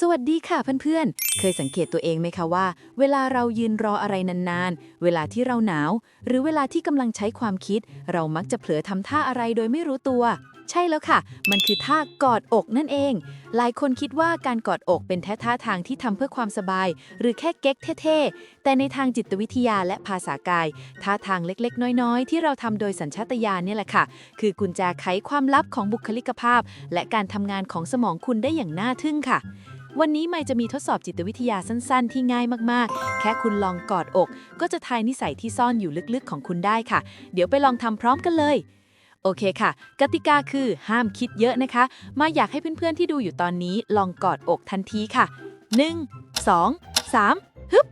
สวัสดีค่ะเพื่อนๆ เคยสังเกตตัวเองไหมคะว่า เวลาเรายืนรออะไรนานๆ เวลาที่เราหนาว หรือเวลาที่กำลังใช้ความคิด เรามักจะเผลอทำท่าอะไรโดยไม่รู้ตัว ใช่แล้วค่ะ มันคือท่ากอดอกนั่นเอง หลายคนคิดว่าการกอดอกเป็นแค่ท่าทางที่ทำเพื่อความสบาย หรือแค่เก๊กเท่ๆ แต่ในทางจิตวิทยาและภาษากาย ท่าทางเล็กๆ น้อยๆ ที่เราทำโดยสัญชาตญาณเนี่ยแหละค่ะ คือกุญแจไขความลับของบุคลิกภาพ และการทำงานของสมองคุณได้อย่างน่าทึ่งค่ะ วันนี้ไม่จะมีทดสอบจิตวิทยาสั้นๆ ที่ง่ายมากๆ แค่คุณลองกอดอก ก็จะทายนิสัยที่ซ่อนอยู่ลึกๆของคุณได้ค่ะ เดี๋ยวไปลองทำพร้อมกันเลยโอเคค่ะ กติกาคือห้ามคิดเยอะนะคะ มาอยากให้เพื่อนๆที่ดูอยู่ตอนนี้ลองกอดอกทันทีค่ะ 1 2 3ฮึบ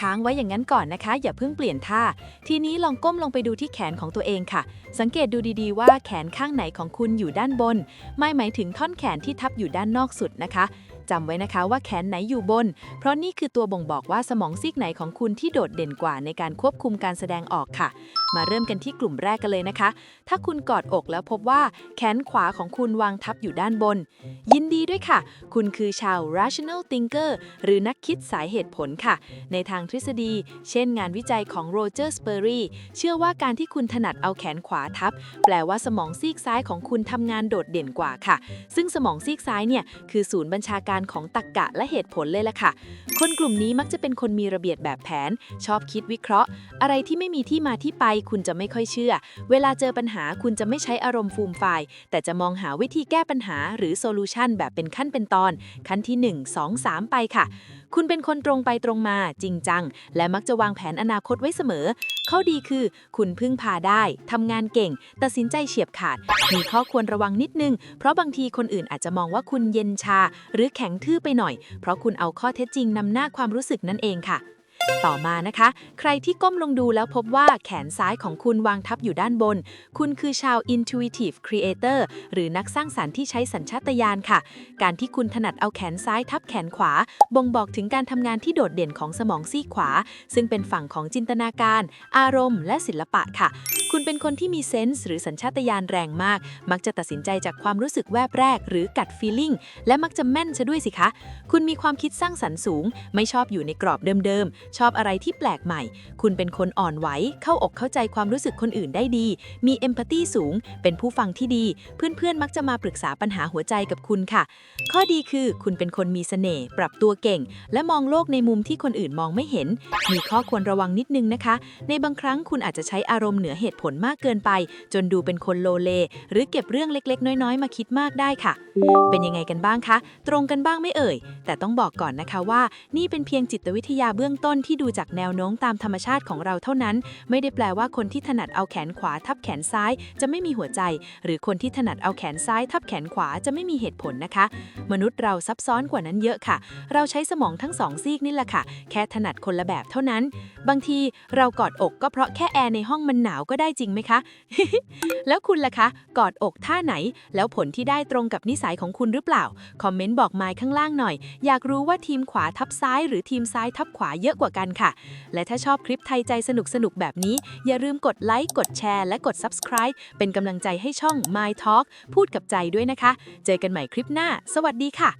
ค้างไว้อย่างนั้นก่อนนะคะ อย่าเพิ่งเปลี่ยนท่า ทีนี้ลองก้มลงไปดูที่แขนของตัวเองค่ะ สังเกตดูดีๆว่าแขนข้างไหนของคุณอยู่ด้านบน ไม่หมายถึงท่อนแขนที่ทับอยู่ด้านนอกสุดนะคะ จำไว้นะคะว่าแขนไหนอยู่บน เพราะนี่คือตัวบ่งบอกว่าสมองซีกไหนของคุณที่โดดเด่นกว่าในการควบคุมการแสดงออกค่ะ มาเริ่มกันที่กลุ่มแรกกันเลยนะคะ ถ้าคุณกอดอกแล้วพบว่าแขนขวาของคุณวางทับอยู่ด้านบน ยินดีด้วยค่ะ คุณคือชาว rational thinker หรือนักคิดสายเหตุผลค่ะ ในทางทฤษฎี เช่นงานวิจัยของโรเจอร์สเปอรีเชื่อว่าการที่คุณถนัดเอาแขนขวาทับ แปลว่าสมองซีกซ้ายของคุณทำงานโดดเด่นกว่าค่ะ ซึ่งสมองซีกซ้ายเนี่ยคือศูนย์บัญชาการของตรรกะและเหตุผลเลยล่ะค่ะ คนกลุ่มนี้มักจะเป็นคนมีระเบียบแบบแผน ชอบคิดวิเคราะห์ อะไรที่ไม่มีที่มาที่ไป คุณจะไม่ค่อยเชื่อ เวลาเจอปัญหาคุณจะไม่ใช้อารมณ์ฟูมฟายแต่จะมองหาวิธีแก้ปัญหาหรือโซลูชันแบบเป็นขั้นเป็นตอน ขั้นที่ 1 2 3 ไปค่ะ คุณเป็นคนตรงไปตรงมาจริงจัง และมักจะวางแผนอนาคตไว้เสมอ ข้อดีคือ คุณพึ่งพาได้ทำงานเก่ง ตัดสินใจเฉียบขาด มีข้อควรระวังนิดนึง เพราะบางทีคนอื่นอาจจะมองว่าคุณเย็นชา หรือแข็งทื่อไปหน่อย เพราะคุณเอาข้อเท็จจริงนำหน้าความรู้สึกนั่นเองค่ะ ต่อมานะคะ ใครที่ก้มลงดูแล้วพบว่าแขนซ้ายของคุณวางทับอยู่ด้านบน คุณคือชาว intuitive creator หรือนักสร้างสรรค์ที่ใช้สัญชาตญาณค่ะ การที่คุณถนัดเอาแขนซ้ายทับแขนขวา บ่งบอกถึงการทำงานที่โดดเด่นของสมองซีกขวา ซึ่งเป็นฝั่งของจินตนาการ อารมณ์ และศิลปะค่ะ คุณเป็นคนที่มีเซนส์หรือสัญชาตญาณแรงมาก มักจะตัดสินใจจากความรู้สึกแวบแรก หรือกัดฟีลิ่งและมักจะแม่นซะด้วยสิคะ คุณมีความคิดสร้างสรรค์สูง ไม่ชอบอยู่ในกรอบเดิมๆ ชอบอะไรที่แปลกใหม่ คุณเป็นคนอ่อนไหว เข้าอกเข้าใจความรู้สึกคนอื่นได้ดี มีเอมพัตตีสูง เป็นผู้ฟังที่ดี เพื่อนๆ มักจะมาปรึกษาปัญหาหัวใจกับคุณค่ะ ข้อดีคือคุณเป็นคนมีเสน่ห์ ปรับตัวเก่ง และมองโลกในมุมที่คนอื่นมองไม่เห็น มีข้อควรระวังนิดนึงนะคะ ในบางครั้งคุณอาจจะใช้อารมณ์เหนือเหตุผลมากเกินไป จนดูเป็นคนโลเล หรือเก็บเรื่องเล็กๆ น้อยๆ มาคิดมากได้ค่ะ เป็นยังไงกันบ้างคะ ตรงกันบ้างไม่เอ่ย แต่ต้องบอกก่อนนะคะว่า นี่เป็นเพียงจิตวิทยาเบื้องต้นที่ดูจากแนวโน้มตามธรรมชาติของเราเท่านั้น ไม่ได้แปลว่าคนที่ถนัดเอาแขนขวาทับแขนซ้าย จะไม่มีหัวใจ หรือคนที่ถนัดเอาแขนซ้าย ทับแขนขวาจะไม่มีเหตุผลนะคะ มนุษย์เราซับซ้อนกว่านั้นเยอะค่ะ เราใช้สมองทั้งสองซีกนี่แหละค่ะ แค่ถนัดคนละแบบเท่านั้น บางทีเรากอดอกก็เพราะแค่แอร์ในห้องมันหนาวก็ได้จริงไหมคะ แล้วคุณล่ะคะ กอดอกท่าไหน แล้วผลที่ได้ตรงกับนิสัยของคุณหรือเปล่า คอมเมนต์บอกมายข้างล่างหน่อย อยากรู้ว่าทีมขวาทับซ้ายหรือทีมซ้ายทับขวาเยอะกว่ากันค่ะ และถ้าชอบคลิปไทยใจสนุกสนุกแบบนี้ อย่าลืมกดไลค์ กดแชร์ และกด subscribe เป็นกำลังใจให้ช่อง My Talk พูดกับใจด้วยนะคะ เจอกันใหม่คลิปหน้า สวัสดีค่ะ